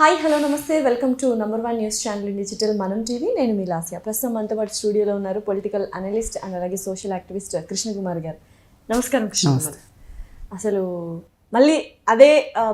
Hi hello నమస్తే. Welcome to number one news channel digital మనం TV. నేను మీ లాస్య. ప్రస్తుతం మనతో పాటు స్టూడియోలో ఉన్నారు పొలిటికల్ అనలిస్ట్ అండ్ అలాగే సోషల్ యాక్టివిస్ట్ కృష్ణకుమార్ గారు. నమస్కారం కృష్ణకుమార్. అసలు మళ్ళీ అదే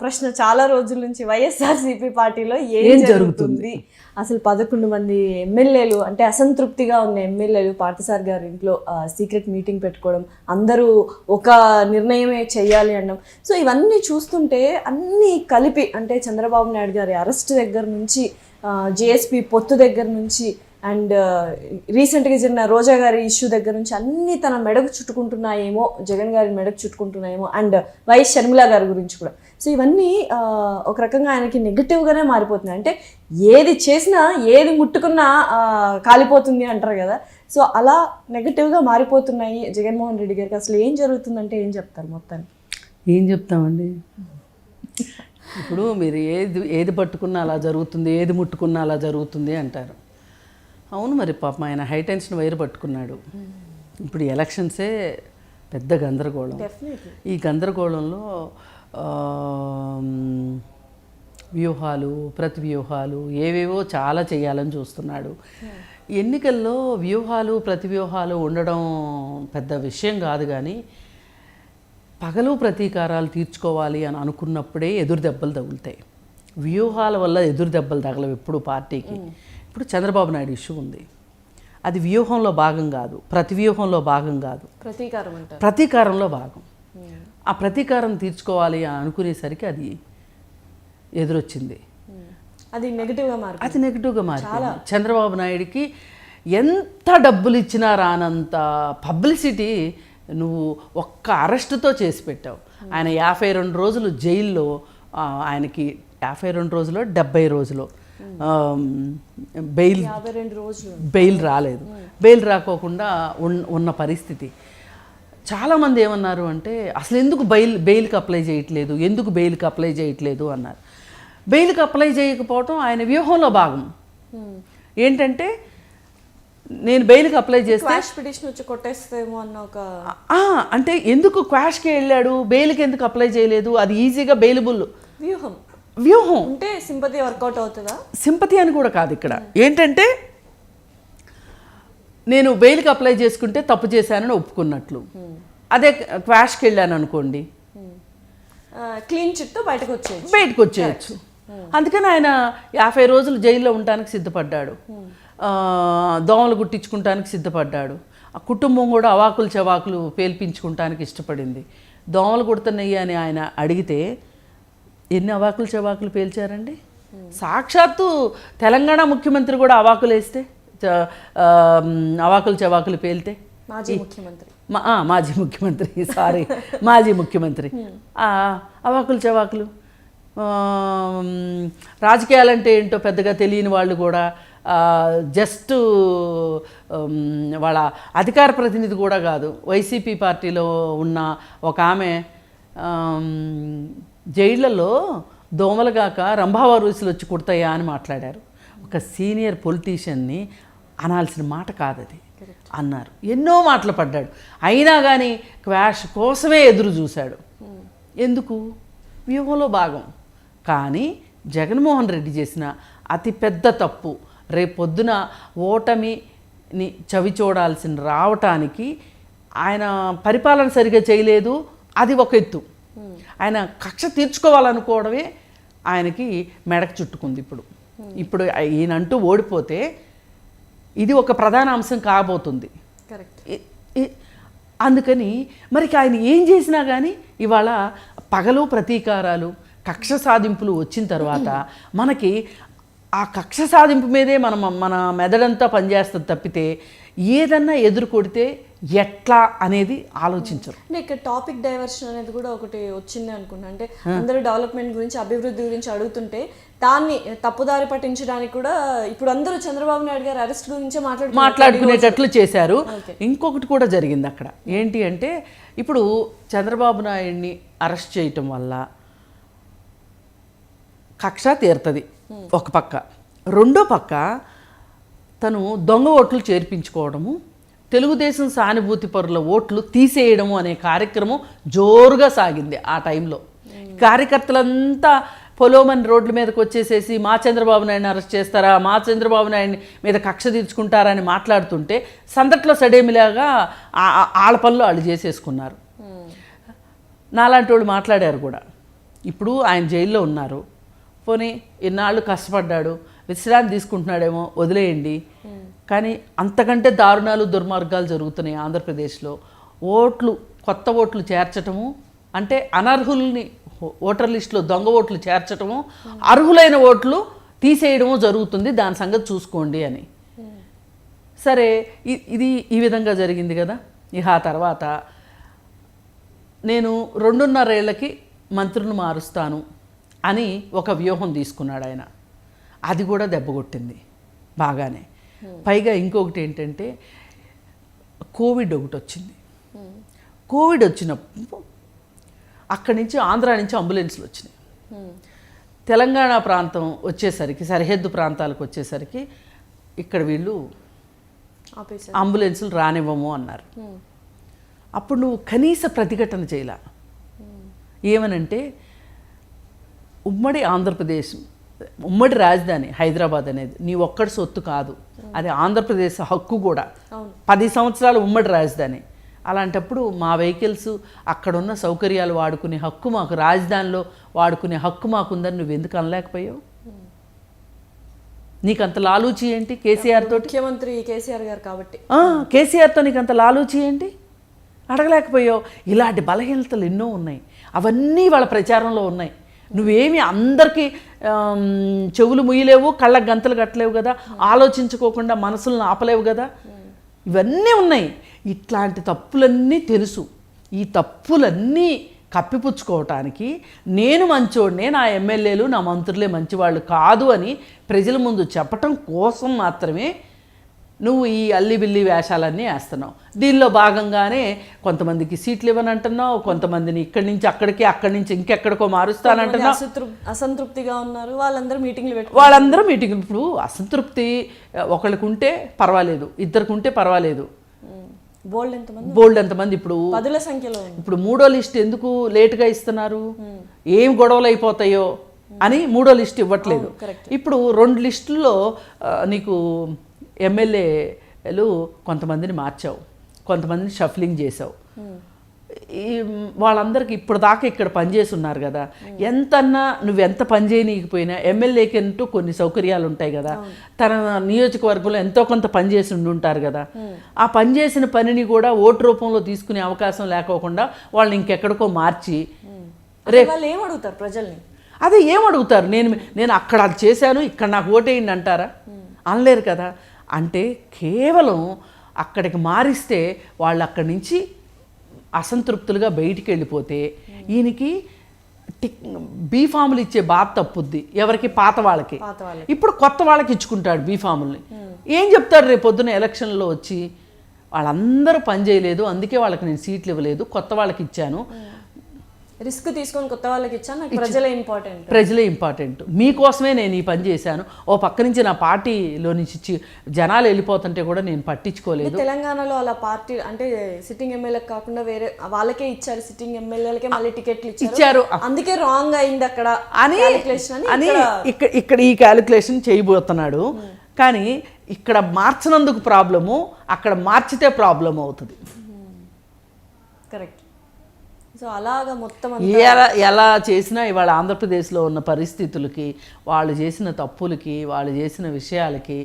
ప్రశ్న చాలా రోజుల నుంచి వైఎస్ఆర్సీపీ పార్టీలో ఏం ఏం జరుగుతుంది? అసలు పదకొండు మంది ఎమ్మెల్యేలు అంటే అసంతృప్తిగా ఉన్న ఎమ్మెల్యేలు పార్థసార్ గారి ఇంట్లో సీక్రెట్ మీటింగ్ పెట్టుకోవడం అందరూ ఒక నిర్ణయమే చేయాలి అనడం సో ఇవన్నీ చూస్తుంటే అన్నీ కలిపి అంటే చంద్రబాబు నాయుడు గారి అరెస్ట్ దగ్గర నుంచి జేఎస్పీ పొత్తు దగ్గర నుంచి అండ్ రీసెంట్గా జరిగిన రోజా గారి ఇష్యూ దగ్గర నుంచి అన్నీ తన మెడకు చుట్టుకుంటున్నాయేమో జగన్ గారి మెడకు చుట్టుకుంటున్నాయేమో అండ్ వైఎస్ షర్మిల గారి గురించి కూడా. సో ఇవన్నీ ఒక రకంగా ఆయనకి నెగిటివ్గానే మారిపోతున్నాయి. అంటే ఏది చేసినా ఏది ముట్టుకున్నా ఆ, కాలిపోతుంది అంటారు కదా. సో అలా నెగిటివ్గా మారిపోతున్నాయి జగన్మోహన్ రెడ్డి గారికి. అసలు ఏం జరుగుతుందంటే ఏం చెప్తారు మొత్తానికి? ఏం చెప్తామండి? ఇప్పుడు మీరు ఏది ఏది పట్టుకున్నా అలా జరుగుతుంది ఏది ముట్టుకున్నా అలా జరుగుతుంది అంటారు. అవును మరి పాపం ఆయన హై టెన్షన్ వైర్ పట్టుకున్నాడు. ఇప్పుడు ఎలక్షన్సే పెద్ద గందరగోళం. ఈ గందరగోళంలో వ్యూహాలు ప్రతి వ్యూహాలు ఏవేవో చాలా చేయాలని చూస్తున్నాడు. ఎన్నికల్లో వ్యూహాలు ప్రతి వ్యూహాలు ఉండడం పెద్ద విషయం కాదు కానీ పగలు ప్రతీకారాలు తీర్చుకోవాలి అని అనుకున్నప్పుడే ఎదురు దెబ్బలు తగులుతాయి. వ్యూహాల వల్ల ఎదురు దెబ్బలు తగలవు ఎప్పుడు పార్టీకి. ఇప్పుడు చంద్రబాబు నాయుడు ఇష్యూ ఉంది. అది వ్యూహంలో భాగం కాదు. ప్రతి వ్యూహంలో భాగం కాదు. ప్రతీకారం ప్రతీకారంలో భాగం. ఆ ప్రతీకారం తీర్చుకోవాలి అని అనుకునేసరికి అది ఎదురొచ్చింది. అది నెగిటివ్గా మారి అది నెగిటివ్గా మారింది చంద్రబాబు నాయుడికి ఎంత డబ్బులు ఇచ్చినా రానంత పబ్లిసిటీ నువ్వు ఒక్క అరెస్టుతో చేసి పెట్టావు. ఆయన యాభై రెండు రోజులు జైల్లో ఆయనకి యాభై రెండు రోజులు డెబ్బై రోజులు. బెయిల్ బెయిల్ రాలేదు. బెయిల్ రాకోకుండా ఉన్- ఉన్న పరిస్థితి. చాలామంది ఏమన్నారు అంటే అసలు ఎందుకు బెయిల్ బెయిల్కి అప్లై చేయట్లేదు? ఎందుకు బెయిల్కి అప్లై చేయట్లేదు? అన్నారు. బెయిల్కి అప్లై చేయకపోవటం ఆయన వ్యూహంలో భాగం. ఏంటంటే నేను బెయిల్కి అప్లై చేస్తే పిటిషన్ వచ్చి కొట్టేస్తేమో అన్న ఒక అంటే ఎందుకు క్వాష్కి వెళ్ళాడు? బెయిల్కి ఎందుకు అప్లై చేయలేదు? అది ఈజీగా బెయిలబుల్. వ్యూహం. వ్యూహం. ఉంటే సింపతి వర్కౌట్ అవుతుందా? సింపతి అని కూడా కాదు ఇక్కడ. ఏంటంటే నేను బెయిల్కి అప్లై చేసుకుంటే తప్పు చేశానని ఒప్పుకున్నట్లు. అదే క్వాష్కి వెళ్ళాను అనుకోండి. క్లీన్ చిట్తో బయటకు వచ్చేది బయటకు వచ్చేయచ్చు. అందుకని ఆయన యాభై రోజులు జైల్లో ఉండటానికి సిద్ధపడ్డాడు. దోమలు గుట్టించుకుంటానికి సిద్ధపడ్డాడు. ఆ కుటుంబం కూడా అవాకులు చవాకులు పేల్పించుకుంటానికి ఇష్టపడింది. దోమలు కుడుతున్నాయి అని ఆయన అడిగితే ఎన్ని అవాకులు చవాకులు పేల్చారండి? సాక్షాత్తు తెలంగాణ ముఖ్యమంత్రి కూడా అవాకులు వేస్తే అవాకులు చవాకులు పేలితే? మాజీ ముఖ్యమంత్రి. మాజీ ముఖ్యమంత్రి సారీ మాజీ ముఖ్యమంత్రి. ఆ, అవాకులు చవాకులు. రాజకీయాలంటే ఏంటో పెద్దగా తెలియని వాళ్ళు కూడా జస్ట్ వాళ్ళ అధికార ప్రతినిధి కూడా కాదు వైసీపీ పార్టీలో ఉన్న ఒక ఆమె జైళ్ళలో జైళ్ళలో దోమలు వచ్చి కుడతాయా అని మాట్లాడారు. ఒక సీనియర్ పొలిటీషియన్ని అనాల్సిన మాట కాదది అన్నారు. ఎన్నో మాటలు పడ్డాడు. అయినా కానీ క్వాష్ కోసమే ఎదురు చూశాడు. ఎందుకు? వ్యూహంలో భాగం. కానీ జగన్మోహన్ రెడ్డి చేసిన అతి పెద్ద తప్పు రేపొద్దున ఓటమిని చవి చూడాల్సిన రావటానికి ఆయన పరిపాలన సరిగా చేయలేదు. అది ఒక ఎత్తు. ఆయన కక్ష తీర్చుకోవాలనుకోవడమే ఆయనకి మెడకు చుట్టుకుంది ఇప్పుడు. ఇప్పుడు ఈయనంటూ ఓడిపోతే ఇది ఒక ప్రధాన అంశం కాబోతుంది. అందుకని మరి ఆయన ఏం చేసినా కానీ ఇవాళ పగలు ప్రతీకారాలు కక్ష సాధింపులు వచ్చిన తర్వాత మనకి ఆ కక్ష సాధింపు మీదే మనం మన మెదడంతా పనిచేస్తుంది తప్పితే ఏదన్నా ఎదురు కొడితే ఎట్లా అనేది ఆలోచించరు. ఇక్కడ టాపిక్ డైవర్షన్ అనేది కూడా ఒకటి వచ్చింది అనుకున్నా. అంటే అందరూ డెవలప్మెంట్ గురించి అభివృద్ధి గురించి అడుగుతుంటే దాన్ని తప్పుదారి పట్టించడానికి కూడా ఇప్పుడు అందరూ చంద్రబాబు నాయుడు గారి అరెస్ట్ గురించే మాట్లాడుతున్నారు మాట్లాడుకునేటట్లు చేశారు. ఇంకొకటి కూడా జరిగింది అక్కడ. ఏంటి అంటే ఇప్పుడు చంద్రబాబు నాయుడిని అరెస్ట్ చేయటం వల్ల కక్ష తీరుతుంది ఒక పక్క. రెండో పక్క తను దొంగ ఓట్లు చేర్పించుకోవడము తెలుగుదేశం సానుభూతి పరుల ఓట్లు తీసేయడము అనే కార్యక్రమం జోరుగా సాగింది ఆ టైంలో. కార్యకర్తలంతా పొలోమన్ రోడ్ల మీదకి వచ్చేసేసి మా చంద్రబాబు నాయుడిని అరెస్ట్ చేస్తారా మా చంద్రబాబు నాయుడిని మీద కక్ష తీర్చుకుంటారా అని మాట్లాడుతుంటే సందట్లో సడేమిలాగా ఆ- ఆళ్ళ పనులు వాళ్ళు చేసేసుకున్నారు. నాలాంటి వాళ్ళు మాట్లాడారు కూడా. ఇప్పుడు ఆయన జైల్లో ఉన్నారు. పోనీ ఇన్నాళ్ళు కష్టపడ్డాడు విశ్రాంతి తీసుకుంటున్నాడేమో వదిలేయండి. కానీ అంతకంటే దారుణాలు దుర్మార్గాలు జరుగుతున్నాయి ఆంధ్రప్రదేశ్లో. ఓట్లు కొత్త ఓట్లు చేర్చటము అంటే అనర్హుల్ని ఓటర్ లిస్టులో దొంగ ఓట్లు చేర్చటము అర్హులైన ఓట్లు తీసేయడము జరుగుతుంది. దాని సంగతి చూసుకోండి అని. సరే ఇది ఈ విధంగా జరిగింది కదా? ఇక ఆ తర్వాత నేను రెండున్నరేళ్ళకి మంత్రులను మారుస్తాను అని ఒక వ్యూహం తీసుకున్నాడు ఆయన. అది కూడా దెబ్బకొట్టింది బాగానే. పైగా ఇంకొకటి ఏంటంటే కోవిడ్ ఒకటి వచ్చింది. కోవిడ్ వచ్చినప్పుడు అక్కడి నుంచి ఆంధ్రా నుంచి అంబులెన్స్లు వచ్చినాయి. తెలంగాణ ప్రాంతం వచ్చేసరికి సరిహద్దు ప్రాంతాలకు వచ్చేసరికి ఇక్కడ వీళ్ళు అంబులెన్సులు రానివ్వము అన్నారు. అప్పుడు నువ్వు కనీస ప్రతిఘటన చేయలా. ఏమనంటే ఉమ్మడి ఆంధ్రప్రదేశ్ ఉమ్మడి రాజధాని హైదరాబాద్ అనేది నీ ఒక్కడి సొత్తు కాదు. అది ఆంధ్రప్రదేశ్ హక్కు కూడా. పది సంవత్సరాలు ఉమ్మడి రాజధాని. అలాంటప్పుడు మా వెహికల్స్ అక్కడున్న సౌకర్యాలు వాడుకునే హక్కు మాకు రాజధానిలో వాడుకునే హక్కు మాకుందని నువ్వు ఎందుకు అనలేకపోయావు? నీకు అంత లాలూచి ఏంటి కేసీఆర్ తోటి? ముఖ్యమంత్రి కేసీఆర్ గారు కాబట్టి. కేసీఆర్తో నీకు అంత లాలూచి ఏంటి? అడగలేకపోయావు. ఇలాంటి బలహీనతలు ఎన్నో ఉన్నాయి. అవన్నీ వాళ్ళ ప్రచారంలో ఉన్నాయి. నువ్వేమి అందరికీ చెవులు ముయ్యలేవు కళ్ళకు గంతలు కట్టలేవు కదా? ఆలోచించుకోకుండా మనసులను ఆపలేవు కదా? ఇవన్నీ ఉన్నాయి. ఇట్లాంటి తప్పులన్నీ తెలుసు. ఈ తప్పులన్నీ కప్పిపుచ్చుకోవటానికి నేను మంచోడినే నా ఎమ్మెల్యేలు నా మంత్రులే మంచివాళ్ళు కాదు అని ప్రజల ముందు చెప్పటం కోసం మాత్రమే నువ్వు ఈ అల్లిబిల్లి వేషాలన్నీ వేస్తున్నావు. దీనిలో భాగంగానే కొంతమందికి సీట్లు ఇవ్వనంటున్నావు కొంతమందిని ఇక్కడి నుంచి అక్కడికి అక్కడి నుంచి ఇంకెక్కడికో మారుస్తానంటున్నావు అసంతృప్ అసంతృప్తిగా ఉన్నారు వాళ్ళందరూ మీటింగ్లు పెట్టు వాళ్ళందరూ మీటింగ్ ఇప్పుడు అసంతృప్తి ఒకళ్ళకు ఉంటే పర్వాలేదు ఇద్దరికి ఉంటే పర్వాలేదు. బోల్డ్ ఎంతమంది? బోల్డ్ ఎంతమంది ఇప్పుడు? పదుల సంఖ్యలో ఇప్పుడు మూడో లిస్ట్ ఎందుకు లేటుగా ఇస్తున్నారు? ఏం గొడవలు అయిపోతాయో అని మూడో లిస్ట్ ఇవ్వట్లేదు. ఇప్పుడు రెండు లిస్టుల్లో నీకు ఎమ్మెల్యేలు కొంతమందిని మార్చావు కొంతమందిని షఫ్లింగ్ చేసావు ఈ వాళ్ళందరికీ ఇప్పుడు దాకా ఇక్కడ పనిచేసి ఉన్నారు కదా. ఎంతన్నా నువ్వు ఎంత పని చేయనీయకపోయినా ఎమ్మెల్యేకి అంటూ కొన్ని సౌకర్యాలు ఉంటాయి కదా తన నియోజకవర్గంలో ఎంతో కొంత పనిచేసి ఉండి ఉంటారు కదా. ఆ పనిచేసిన పనిని కూడా ఓటు రూపంలో తీసుకునే అవకాశం లేకోకుండా వాళ్ళని ఇంకెక్కడికో మార్చి అసలు వాళ్ళు ఏం అడుగుతారు ప్రజల్ని? అదే ఏం అడుగుతారు? నేను నేను అక్కడ అది చేశాను ఇక్కడ నాకు ఓటేయండి అంటారా? అనలేరు కదా. అంటే కేవలం అక్కడికి మారిస్తే వాళ్ళు అక్కడి నుంచి అసంతృప్తులుగా బయటికి వెళ్ళిపోతే ఈయనకి టిక్ బీ ఫాములు ఇచ్చే బాధ తప్పుద్ది. ఎవరికి? పాత వాళ్ళకి. ఇప్పుడు కొత్త వాళ్ళకి ఇచ్చుకుంటాడు బీ ఫాముల్ని. ఏం చెప్తాడు రేపు పొద్దున ఎలక్షన్లో వచ్చి? వాళ్ళందరూ పని చేయలేదు అందుకే వాళ్ళకి నేను సీట్లు ఇవ్వలేదు కొత్త వాళ్ళకి ఇచ్చాను. రిస్క్ తీసుకొని కొత్త వాళ్ళకి ఇచ్చా నాకు ప్రజలే ఇంపార్టెంట్ ప్రజలే ఇంపార్టెంట్ మీకోసమే నేను ఈ పని చేశాను. ఓ పక్క నుంచి నా పార్టీలో నుంచి జనాలు వెళ్ళిపోతుంటే కూడా నేను పట్టించుకోలేదు. తెలంగాణలో అలా పార్టీ అంటే సిట్టింగ్ ఎమ్మెల్యేకి కాకుండా వేరే వాళ్ళకే ఇచ్చారు సిట్టింగ్ ఎమ్మెల్యేలకే మళ్ళీ టికెట్లు ఇచ్చారు. అందుకే రాంగ్ అయింది అక్కడ అని అని ఇక్కడ ఇక్కడ ఈ క్యాలిక్యులేషన్ చేయబోతున్నాడు. కానీ ఇక్కడ మార్చినందుకు ప్రాబ్లము అక్కడ మార్చితే ప్రాబ్లం అవుతుంది కరెక్ట్ సో అలాగా మొత్తం ఎలా ఎలా చేసినా ఇవాళ ఆంధ్రప్రదేశ్లో ఉన్న పరిస్థితులకి వాళ్ళు చేసిన తప్పులకి వాళ్ళు చేసిన విషయాలకి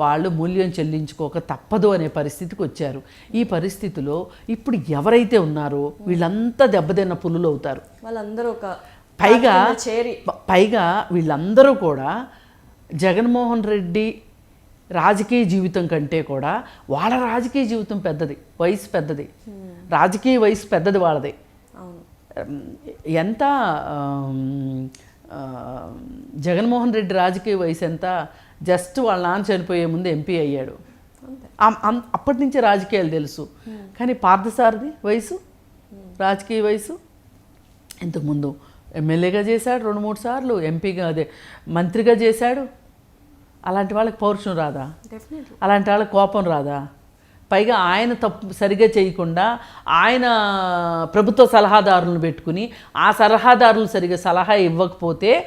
వాళ్ళు మూల్యం చెల్లించుకోక తప్పదు అనే పరిస్థితికి వచ్చారు. ఈ పరిస్థితిలో ఇప్పుడు ఎవరైతే ఉన్నారో వీళ్ళంతా దెబ్బతిన్న పులులు అవుతారు. వాళ్ళందరూ ఒక పైగా చేరి పైగా వీళ్ళందరూ కూడా జగన్మోహన్ రెడ్డి రాజకీయ జీవితం కంటే కూడా వాళ్ళ రాజకీయ జీవితం పెద్దది వయసు పెద్దది. రాజకీయ వయసు పెద్దది వాళ్ళది. ఎంత జగన్మోహన్ రెడ్డి రాజకీయ వయసు ఎంత జస్ట్ వాళ్ళ నాన్న చనిపోయే ముందు ఎంపీ అయ్యాడు. అప్పటి నుంచే రాజకీయాలు తెలుసు. కానీ పార్థసారథి వయసు రాజకీయ వయసు ఇంతకుముందు ఎమ్మెల్యేగా చేశాడు రెండు మూడు సార్లు ఎంపీగా అదే మంత్రిగా చేశాడు. అలాంటి వాళ్ళకి పౌరుషం రాదా? అలాంటి వాళ్ళకి కోపం రాదా? పైగా ఆయన తప్పు సరిగా చేయకుండా ఆయన ప్రభుత్వ సలహాదారులను పెట్టుకుని ఆ సలహాదారులు సరిగా సలహా ఇవ్వకపోతే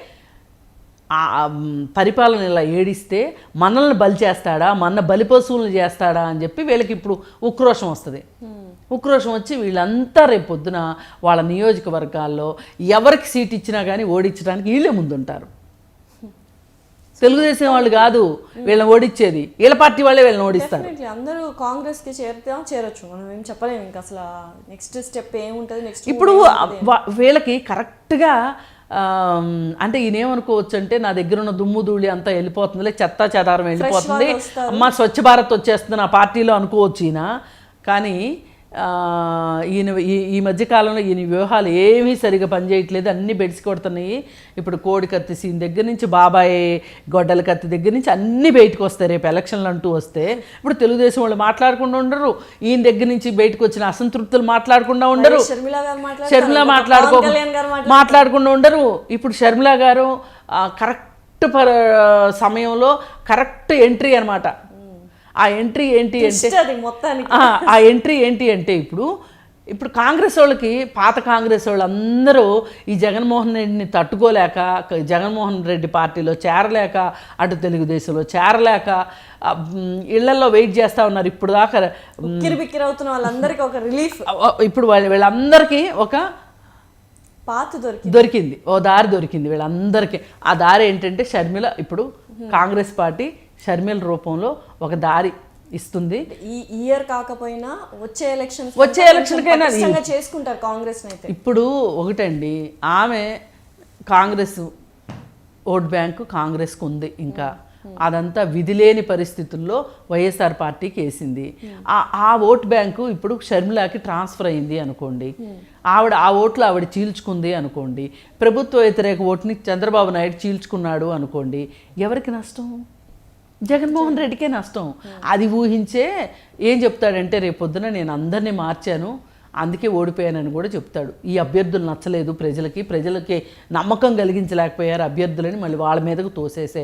పరిపాలన ఇలా ఏడిస్తే మనల్ని బలి చేస్తాడా? మన బలి పశువులను చేస్తాడా? అని చెప్పి వీళ్ళకి ఇప్పుడు ఉక్రోషం వస్తుంది. ఉక్రోషం వచ్చి వీళ్ళంతా రేపు పొద్దున వాళ్ళ నియోజకవర్గాల్లో ఎవరికి సీట్ ఇచ్చినా కానీ ఓడించడానికి వీళ్ళే ముందుంటారు. తెలుగుదేశం వాళ్ళు కాదు వీళ్ళని ఓడించేది వీళ్ళ పార్టీ వాళ్ళే వీళ్ళని ఓడిస్తారు. అందరూ కాంగ్రెస్కి చేరితే చేరొచ్చు. మనం ఏం చెప్పలేము ఇంకా అసలు నెక్స్ట్ స్టెప్ ఏముంటది నెక్స్ట్ ఇప్పుడు వీళ్ళకి కరెక్ట్గా అంటే ఈయనేమనుకోవచ్చు అంటే నా దగ్గర ఉన్న దుమ్ము ధూళి అంతా వెళ్ళిపోతుందిలే చెత్త చెదారం వెళ్ళిపోతుంది. అమ్మ స్వచ్ఛ భారత్ వచ్చేస్తుంది నా పార్టీలో అనుకోవచ్చు ఈయన. కానీ ఈయన ఈ ఈ మధ్య కాలంలో ఈయన వ్యూహాలు ఏమీ సరిగా పనిచేయట్లేదు. అన్నీ బెడిసి కొడుతున్నాయి. ఇప్పుడు కోడి కత్తి సీన్ దగ్గర నుంచి బాబాయ్ గొడ్డల కత్తి దగ్గర నుంచి అన్నీ బయటకు వస్తాయి. రేపు ఎలక్షన్లు అంటూ వస్తే ఇప్పుడు తెలుగుదేశం వాళ్ళు మాట్లాడకుండా ఉండరు. ఈయన దగ్గర నుంచి బయటకు వచ్చిన అసంతృప్తులు మాట్లాడకుండా ఉండరు. షర్మిల మాట్లాడుకో. మాట్లాడకుండా ఉండరు. ఇప్పుడు షర్మిల గారు కరెక్ట్ సమయంలో కరెక్ట్ ఎంట్రీ అన్నమాట. ఆ ఎంట్రీ ఏంటి అంటే ఆ, ఎంట్రీ ఏంటి అంటే ఇప్పుడు ఇప్పుడు కాంగ్రెస్ వాళ్ళకి పాత కాంగ్రెస్ వాళ్ళందరూ ఈ జగన్మోహన్ రెడ్డిని తట్టుకోలేక జగన్మోహన్ రెడ్డి పార్టీలో చేరలేక అటు తెలుగుదేశంలో చేరలేక ఇళ్ళల్లో వెయిట్ చేస్తూ ఉన్నారు. ఇప్పుడు దాకా అవుతున్న వాళ్ళందరికీ ఒక రిలీఫ్. ఇప్పుడు వాళ్ళ వీళ్ళందరికీ ఒక పాత దొరికి దొరికింది. ఓ దారి దొరికింది వీళ్ళందరికీ. ఆ దారి ఏంటంటే షర్మిల ఇప్పుడు కాంగ్రెస్ పార్టీ షర్మిల రూపంలో ఒక దారి ఇస్తుంది. ఈ ఇయర్ కాకపోయినా వచ్చే ఎలక్షన్స్ వచ్చే ఎలక్షన్కైనా చేసుకుంటారు కాంగ్రెస్ అయితే ఇప్పుడు ఒకటండి ఆమె కాంగ్రెస్ ఓట్ బ్యాంకు కాంగ్రెస్కు ఉంది ఇంకా. అదంతా విధిలేని పరిస్థితుల్లో వైఎస్ఆర్ పార్టీకి వేసింది. ఆ ఆ ఓట్ బ్యాంకు ఇప్పుడు షర్మిలాకి ట్రాన్స్ఫర్ అయింది అనుకోండి. ఆవిడ ఆ ఓట్లు ఆవిడ చీల్చుకుంది అనుకోండి. ప్రభుత్వ వ్యతిరేక ఓటుని చంద్రబాబు నాయుడు చీల్చుకున్నాడు అనుకోండి. ఎవరికి నష్టం? జగన్మోహన్ రెడ్డికే నష్టం. అది ఊహించే ఏం చెప్తాడంటే రేపొద్దున నేను అందరినీ మార్చాను అందుకే ఓడిపోయానని కూడా చెప్తాడు. ఈ అభ్యర్థులు నచ్చలేదు ప్రజలకి ప్రజలకి నమ్మకం కలిగించలేకపోయారు అభ్యర్థులని మళ్ళీ వాళ్ళ మీదకు తోసేసే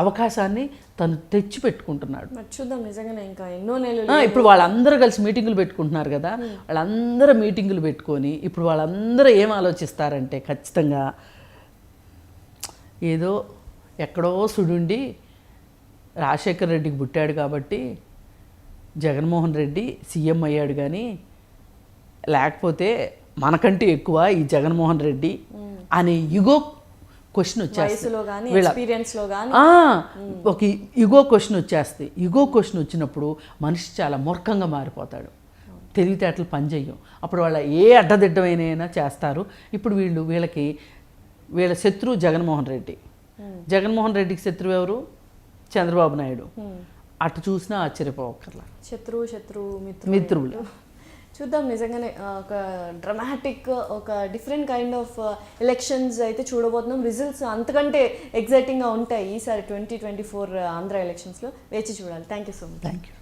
అవకాశాన్ని తను తెచ్చి పెట్టుకుంటున్నాడు చూద్దాం నిజంగానే ఇంకా ఎన్నో నెలలు ఇప్పుడు వాళ్ళందరూ కలిసి మీటింగులు పెట్టుకుంటున్నారు కదా వాళ్ళందరూ మీటింగులు పెట్టుకొని ఇప్పుడు వాళ్ళందరూ ఏం ఆలోచిస్తారంటే ఖచ్చితంగా ఏదో ఎక్కడో సుడుండి రాజశేఖర్ రెడ్డికి పుట్టాడు కాబట్టి జగన్మోహన్ రెడ్డి సీఎం అయ్యాడు కానీ లేకపోతే మనకంటే ఎక్కువ ఈ జగన్మోహన్ రెడ్డి అనే యుగో క్వశ్చన్ వచ్చేస్తుంది ఒక ఇగో క్వశ్చన్ వచ్చేస్తుంది ఇగో క్వశ్చన్ వచ్చినప్పుడు మనిషి చాలా మూర్ఖంగా మారిపోతాడు. తెలివితేటలు పనిచేయం అప్పుడు వాళ్ళ ఏ అడ్డదిడ్డమైనా చేస్తారు. ఇప్పుడు వీళ్ళు వీళ్ళకి వీళ్ళ శత్రువు జగన్మోహన్ రెడ్డి. జగన్మోహన్ రెడ్డికి శత్రువు ఎవరు? చంద్రబాబు నాయుడు. అటు చూసినా ఆశ్చర్యపోవక్కర్లా శత్రువు శత్రువు మిత్రువు మిత్రువులు చూద్దాం నిజంగానే ఒక డ్రమాటిక్ ఒక డిఫరెంట్ కైండ్ ఆఫ్ ఎలక్షన్స్ అయితే చూడబోతున్నాం. రిజల్ట్స్ అంతకంటే ఎగ్జైటింగ్గా ఉంటాయి ఈసారి ట్వంటీ ట్వంటీ ఫోర్ ఆంధ్ర ఎలక్షన్స్లో వేచి చూడాలి. Thank you so much thank you